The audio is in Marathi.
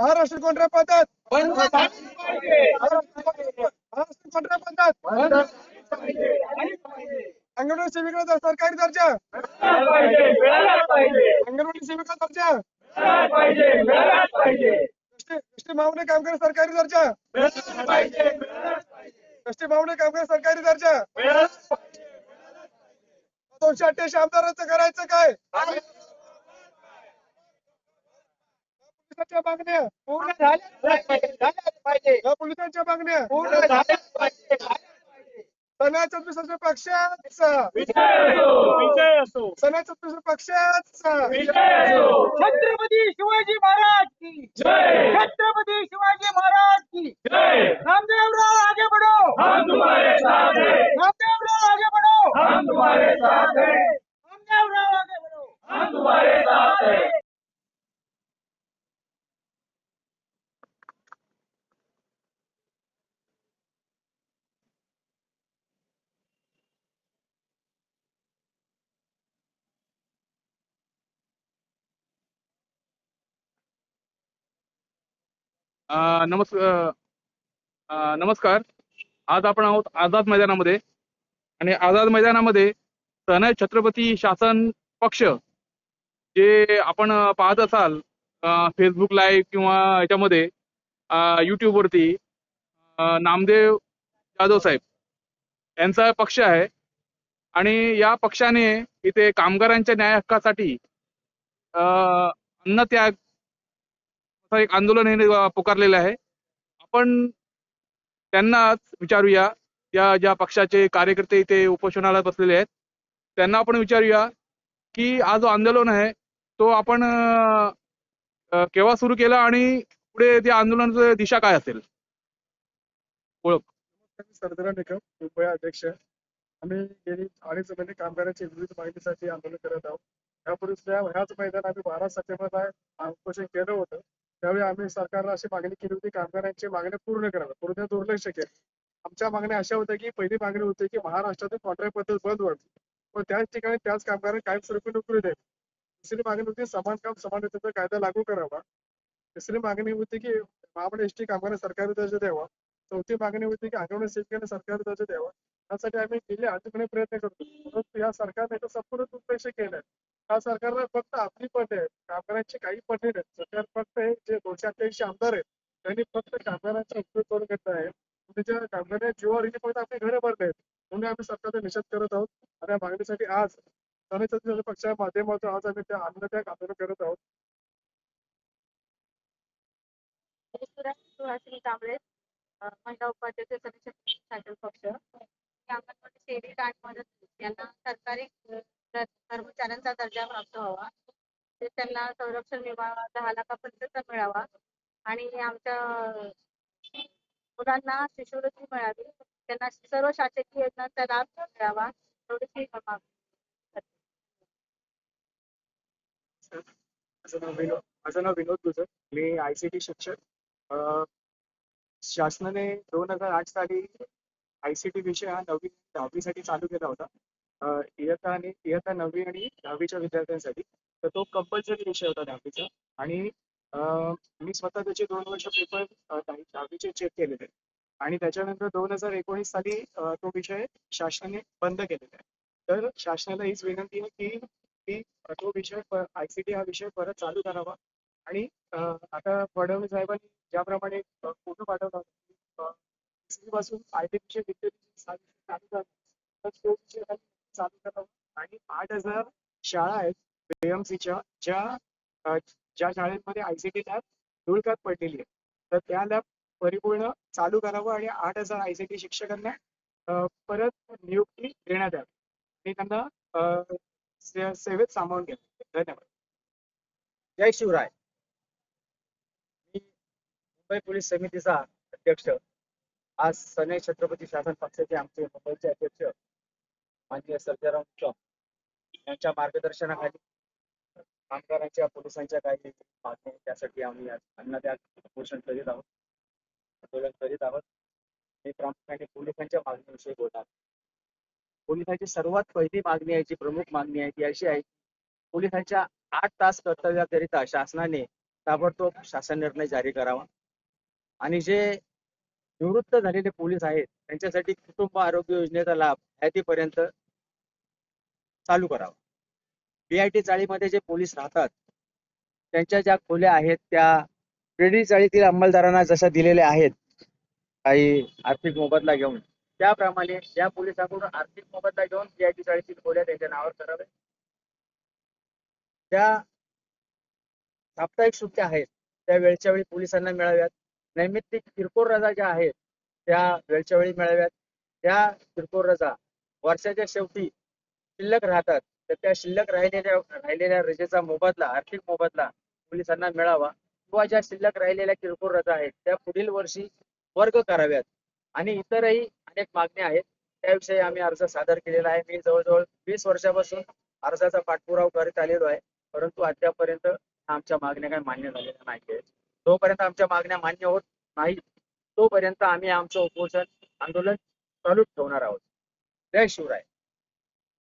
महाराष्ट्र कोणत्या पद्धत. महाराष्ट्र कोणत्या पद्धत. अंगणवाडी सेविकाचा सरकारी दर्जा? अंगणवाडी सेविका दर्जा. एसटी मावणे कामगार सरकारी दर्जा. एसटी मावणे कामगार सरकारी दर्जा. दोनशे अठ्ठ्याऐंशी आमदारांचं करायचं काय? पोलिसांच्या मागण्या पूर्ण झाल्याच पाहिजे. झाल्याच पाहिजे. या पोलिसांच्या मागण्या पूर्ण झाल्याच पाहिजे. सन्या चतुर्थ पक्षाचा. विजय असो. विजय असो सन्या चतुर्थ पक्षाचा. विजय असो. छत्रपती शिवाजी महाराज की. जय. छत्रपती नमस् नमस्कार. आज आपण आहोत आझाद मैदानामध्ये. आणि आझाद मैदानामध्ये सनय छत्रपती शासन पक्ष जे आपण पाहत असाल फेसबुक लाईव्ह किंवा याच्यामध्ये यूट्यूबवरती नामदेव जाधव साहेब यांचा पक्ष आहे. आणि या पक्षाने इथे कामगारांच्या न्याय हक्कासाठी अन्नत्याग एक आंदोलन हे पुकारलेलं आहे. आपण त्यांनाच विचारूया. या ज्या पक्षाचे कार्यकर्ते इथे उपोषणाला बसलेले आहेत त्यांना आपण विचारूया की हा जो आंदोलन आहे तो आपण केव्हा सुरू केला आणि पुढे त्या आंदोलनाची दिशा काय असेल? ओळख. सरदारा निकम कृपया अध्यक्ष. आम्ही गेली अडीच महिने कामगारांच्या विविध मागणीसाठी आंदोलन करत आहोत. यापूर्वी ह्याच मैदान आम्ही बारा सप्टेंबरला उपोषण केलं होतं. त्यावेळी आम्ही सरकारला अशी मागणी केली होती कामगारांची मागणी पूर्ण कराव्या पूर्ण दुर्लक्ष केलं. आमच्या मागण्या अशा होत्या की पहिली मागणी होती की महाराष्ट्रातील कॉन्ट्रॅक्ट पद्धत बंद व्हावी. पण त्याच ठिकाणी त्याच कामगारांना कायमस्वरूपी नोकरी द्यावी. दुसरी मागणी होती समान काम समान वेतनाचा कायदा लागू करावा. तिसरी मागणी होती की महामंडळ एसटी कामगारांना सरकारी दर्जा द्यावा. चौथी मागणी होती की अंगणवाडी सेविकांना सरकारी दर्जा द्यावा. यासाठी आम्ही गेले आजपर्यंत प्रयत्न करतो. परंतु या सरकारने संपूर्ण दुर्लक्ष केलं हा सरकारला फक्त आपली पद आहे कामगारांची काही पद नाही सरकार फक्त हे जे दोनशे अठ्ठ्याऐंशी आमदार आहेत त्यांनी फक्त कामगारांचा उपयोग करून घेतला आहे. म्हणजे त्याच्या कामगारांच्या जीवावर इथे फक्त आपली घरं भरले आहेत. म्हणून आम्ही सरकारचा निषेध करत आहोत. आणि या मागणीसाठी आज जनचंद्र पक्षाच्या माध्यमातून आज आम्ही त्या आंदोलन आंदोलन करत आहोत. सुहासिनी कांबळे महिला उपाध्यक्ष सदस्य पक्ष. अंगणवाडी सेविका आणि मदत यांना सरकारी कर्मचाऱ्यांचा दर्जा प्राप्त व्हावा. ते त्यांना संरक्षण विमा दहा लाखापर्यंत मिळावा. आणि आमच्या मुलांना शिष्यवृत्ती मिळावी. त्यांना सर्व शासकीय योजनांचा लाभ मिळावा. एवढीच माझं नाव विनोद माझं नाव विनोद गुजर. मी आय सी टी शिक्षक. अं, शासनाने दोन हजार आठ साली आय सी टी विषय हा नववी दहावीसाठी चालू केला होता. इयत्ता आणि इयत्ता नववी आणि दहावीच्या विद्यार्थ्यांसाठी. तर तो कंपल्सरी विषय होता दहावीचा. आणि मी स्वतः त्याचे दोन वर्ष पेपर दहावीचे चेक केलेले. आणि त्याच्यानंतर दोन हजार एकोणीस साली तो विषय शासनाने बंद केलेला आहे. तर शासनाला हीच विनंती आहे की की तो विषय आय सी टी हा विषय परत चालू करावा. आणि आता फडणवीस साहेबांनी ज्याप्रमाणे फोटो पाठवला होता, पासून आय टी विषय चालू झाला तर तो विषय चालू करावा. आणि आठ हजार शाळा आहेत बीएमसीच्या ज्या ज्या शाळेमध्ये आय सी टी लॅब धुळकात पडलेली आहे. तर त्या लॅब परिपूर्ण चालू करावं आणि आठ हजार आय सी टी शिक्षकांना परत नियुक्ती देण्यात यावी. आणि त्यांना से- सेवेत सामावून घ्या धन्यवाद. जय शिवराय. मी मुंबई पोलीस समितीचा अध्यक्ष. आज सनय छत्रपती शासन पक्षाचे आमचे मुंबईचे अध्यक्ष माननीय सर्जाराम चौक यांच्या मार्गदर्शनाखाली कामगारांच्या पोलिसांच्या काही मागणी त्यासाठी आम्ही आज अन्नत्याग उपोषण करीत आहोत आंदोलन करीत आहोत. मी प्रामुख्याने पोलिसांच्या मागणीविषयी बोलणार पोलिसांची सर्वात पहिली मागणी आहे जी प्रमुख मागणी आहे ती अशी आहे पोलिसांच्या आठ तास कर्तव्याकरिता शासनाने ताबडतोब शासन निर्णय जारी करावा. आणि जे निवृत्त झालेले पोलीस आहेत त्यांच्यासाठी कुटुंब आरोग्य योजनेचा लाभ हयातीपर्यंत चालू करावा. बीआयटी चाळीमध्ये जे पोलीस राहतात त्यांच्या ज्या खोल्या आहेत त्या क्रेडिट चाळीतील अंमलदारांना जशा दिलेल्या आहेत काही आर्थिक मोबदला घेऊन त्याप्रमाणे या पोलिसांकडून आर्थिक मोबदला घेऊन बीआयटी चाळीतील खोल्या त्यांच्या नावावर कराव्या त्या साप्ताहिक सुट्ट्या आहेत त्या वेळच्या वेळी पोलिसांना मिळाव्यात. नैमित्तिक किरकोळ रजा ज्या आहेत त्या वेळच्या वेळी मिळाव्यात. त्या किरकोळ रजा वर्षाच्या शेवटी शिल्लक राहतात. तर त्या शिल्लक राहिलेल्या राहिलेल्या रजेचा मोबदला आर्थिक मोबदला पोलिसांना मिळावा किंवा ज्या शिल्लक राहिलेल्या किरकोळ रजा आहेत त्या पुढील वर्षी वर्ग कराव्यात. आणि इतरही अनेक मागण्या आहेत. त्याविषयी आम्ही अर्ज सादर केलेला आहे. मी जवळजवळ वीस वर्षापासून अर्जाचा पाठपुरावा करत आलेलो आहे. परंतु अद्यापर्यंत आमच्या मागण्या काही मान्य झालेल्या नाही आहेत जोपर्यंत आमच्या मागण्या मान्य होत नाही तोपर्यंत आम्ही आमचं उपोषण आंदोलन चालूच ठेवणार आहोत. जय शिवराय.